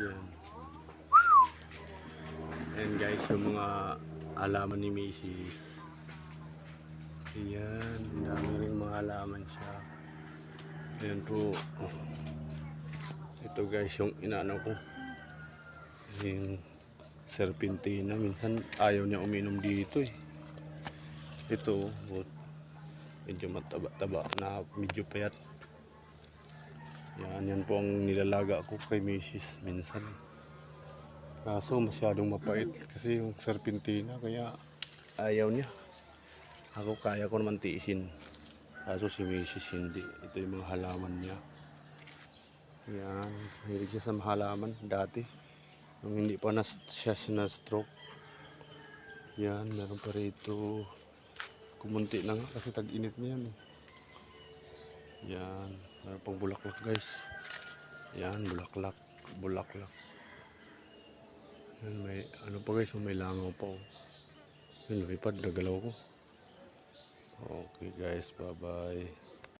Yan. Ayan guys, yung mga halaman ni Macy's. Ayan, dami rin mga halaman siya. Ayan po. Ito guys, yung inaano ko. Yung serpentina. Minsan ayaw niya uminom dito eh. Ito, oh, medyo mataba-taba na medyo payat. Yan, yan po ang nilalaga ko kay Mrs. minsan. Kaso masyadong mapait kasi yung serpentina kaya ayaw niya. Ako kaya ko naman tiisin. Kaso si Mrs. hindi. Ito yung mga halaman niya. Yan, hilig siya sa halaman dati. Nung hindi pa na siya na-stroke. Yan, meron pa rito. Kumunti na nga kasi tag-init niya yan. eh. Yan, meron pang bulaklak guys. Yan, bulaklak, bulaklak. Yan, may ano pa guys, may langaw pa. Oh. Yan, lumipad, nagalaw ko. Okay guys, bye-bye.